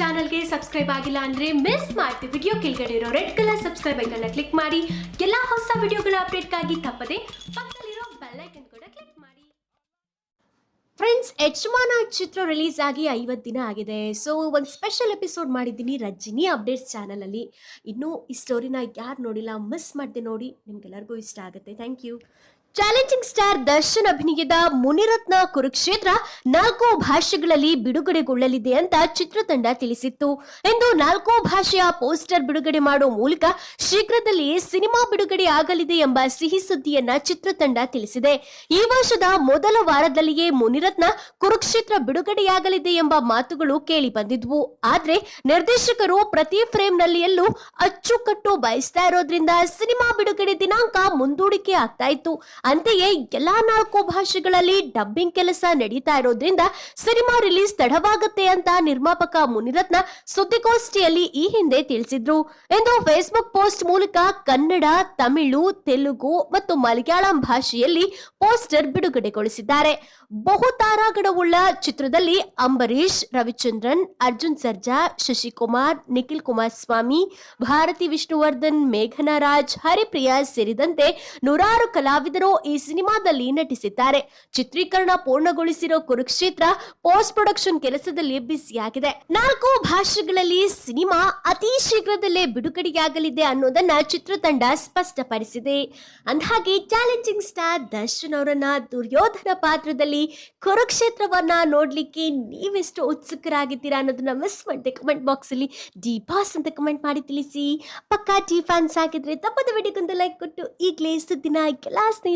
ಚಾನಲ್ಗೆ ಸಬ್ಸ್ಕ್ರೈಬ್ ಆಗಿಲ್ಲ ಅಂದ್ರೆ ಮಿಸ್ ಮಾಡ್ತೀವಿ ವಿಡಿಯೋ ಕೆಳಗಡೆ ಇರೋ ರೆಡ್ ಕಲರ್ ಸಬ್ಸ್ಕ್ರೈಬ್ ಐಕನ್ನ ಕ್ಲಿಕ್ ಮಾಡಿ. ಎಲ್ಲಾ ಹೊಸ ವಿಡಿಯೋಗಳ ಅಪ್ಡೇಟ್ಗಾಗಿ ತಪ್ಪದೆ ಪಕ್ಕದಲ್ಲಿರೋ ಬೆಲ್ ಐಕನ್ ಕೂಡ ಕ್ಲಿಕ್ ಮಾಡಿ. ಫ್ರೆಂಡ್ಸ್ ಯಜಮಾನ ಚಿತ್ರ ರಿಲೀಸ್ ಆಗಿ ಐವತ್ತು ದಿನ ಆಗಿದೆ. ಸೊ ಒಂದು ಸ್ಪೆಷಲ್ ಎಪಿಸೋಡ್ ಮಾಡಿದ್ದೀನಿ ರಜಿನಿ ಅಪ್ಡೇಟ್ಸ್ ಚಾನಲಲ್ಲಿ ಇನ್ನೂ ಈ ಸ್ಟೋರಿನ ಯಾರು ನೋಡಿಲ್ಲ ಮಿಸ್ ಮಾಡಿದೆ ನೋಡಿ. ನಿಮ್ಗೆಲ್ಲರಿಗೂ ಇಷ್ಟ ಆಗುತ್ತೆ. Thank you challenging star Darshan ಅಭಿನಯದ ಮುನಿರತ್ನ ಕುರುಕ್ಷೇತ್ರ ನಾಲ್ಕು ಭಾಷೆಗಳಲ್ಲಿ ಬಿಡುಗಡೆಗೊಳ್ಳಲಿದೆ ಅಂತ ಚಿತ್ರತಂಡ ತಿಳಿಸಿತ್ತು. ಎಂದು ನಾಲ್ಕು ಭಾಷೆಯ ಪೋಸ್ಟರ್ ಬಿಡುಗಡೆ ಮಾಡುವ ಮೂಲಕ ಶೀಘ್ರದಲ್ಲಿಯೇ ಸಿನಿಮಾ ಬಿಡುಗಡೆ ಆಗಲಿದೆ ಎಂಬ ಸಿಹಿ ಸುದ್ದಿಯನ್ನ ಚಿತ್ರತಂಡ ತಿಳಿಸಿದೆ. ಈ ವರ್ಷದ ಮೊದಲ ವಾರದಲ್ಲಿಯೇ ಮುನಿರತ್ನ ಕುರುಕ್ಷೇತ್ರ ಬಿಡುಗಡೆಯಾಗಲಿದೆ ಎಂಬ ಮಾತುಗಳು ಕೇಳಿ ಬಂದಿದ್ವು. ಆದ್ರೆ ನಿರ್ದೇಶಕರು ಪ್ರತಿ ಫ್ರೇಮ್ನಲ್ಲಿಯಲ್ಲೂ ಅಚ್ಚುಕಟ್ಟು ಬಯಸ್ತಾ ಇರೋದ್ರಿಂದ ಸಿನಿಮಾ ಬಿಡುಗಡೆ ದಿನಾಂಕ ಮುಂದೂಡಿಕೆ ಆಗ್ತಾ ಇತ್ತು. ಅಂತೆಯೇ ಎಲ್ಲಾ ನಾಲ್ಕು ಭಾಷೆಗಳಲ್ಲಿ ಡಬ್ಬಿಂಗ್ ಕೆಲಸ ನಡೀತಾ ಇರೋದ್ರಿಂದ ಸಿನಿಮಾ ರಿಲೀಸ್ ತಡವಾಗುತ್ತೆ ಅಂತ ನಿರ್ಮಾಪಕ ಮುನಿರತ್ನ ಸುದ್ದಿಗೋಷ್ಠಿಯಲ್ಲಿ ಈ ಹಿಂದೆ ತಿಳಿಸಿದ್ರು. ಎಂದು ಫೇಸ್ಬುಕ್ ಪೋಸ್ಟ್ ಮೂಲಕ ಕನ್ನಡ, ತಮಿಳು, ತೆಲುಗು ಮತ್ತು ಮಲಯಾಳಂ ಭಾಷೆಯಲ್ಲಿ ಪೋಸ್ಟರ್ ಬಿಡುಗಡೆಗೊಳಿಸಿದ್ದಾರೆ. ಬಹುತಾರಾಗಡವುಳ್ಳ ಚಿತ್ರದಲ್ಲಿ ಅಂಬರೀಶ್ ರವಿಚಂದ್ರನ್, ಅರ್ಜುನ್ ಸರ್ಜಾ, ಶಶಿಕುಮಾರ್, ನಿಖಿಲ್ ಕುಮಾರ್ ಸ್ವಾಮಿ ಭಾರತಿ ವಿಷ್ಣುವರ್ಧನ್ ಮೇಘನಾ ರಾಜ್ ಹರಿಪ್ರಿಯಾ ಸೇರಿದಂತೆ ನೂರಾರು ಕಲಾವಿದರು ಈ ಸಿನಿಮಾದಲ್ಲಿ ನಟಿಸಿದ್ದಾರೆ. ಚಿತ್ರೀಕರಣ ಪೂರ್ಣಗೊಳಿಸಿರೋ ಕುರುಕ್ಷೇತ್ರ ಪೋಸ್ಟ್ ಪ್ರೊಡಕ್ಷನ್ ಕೆಲಸದಲ್ಲಿ ಬ್ಯುಸಿಯಾಗಿದೆ ನಾಲ್ಕು ಭಾಷೆಗಳಲ್ಲಿ ಸಿನಿಮಾ ಅತಿ ಶೀಘ್ರದಲ್ಲೇ ಬಿಡುಗಡೆಯಾಗಲಿದೆ ಅನ್ನೋದನ್ನ ಚಿತ್ರತಂಡ ಸ್ಪಷ್ಟಪಡಿಸಿದೆ. ಅಂದಹಾಗೆ ಚಾಲೆಂಜಿಂಗ್ ಸ್ಟಾರ್ ದರ್ಶನ್ ಅವರನ್ನ ದುರ್ಯೋಧನ ಪಾತ್ರದಲ್ಲಿ ಕುರುಕ್ಷೇತ್ರವನ್ನ ನೋಡ್ಲಿಕ್ಕೆ ನೀವೆಷ್ಟು ಉತ್ಸುಕರಾಗಿದ್ದೀರಾ ಅನ್ನೋದನ್ನ ಮಿಸ್ ಮಾಡಿದೆ ಕಮೆಂಟ್ ಬಾಕ್ಸ್ ಅಲ್ಲಿ ಡಿ ಬಾಸ್ ಅಂತ ಕಮೆಂಟ್ ಮಾಡಿ ತಿಳಿಸಿ. ಪಕ್ಕಾ ಟಿ ಫ್ಯಾನ್ಸ್ ಆಗಿದ್ರೆ ತಪ್ಪದ ವಿಡಿಯೋಗೊಂದು ಲೈಕ್ ಕೊಟ್ಟು ಈಗಲೇ ಸುದ್ದಿನ ಎಲ್ಲ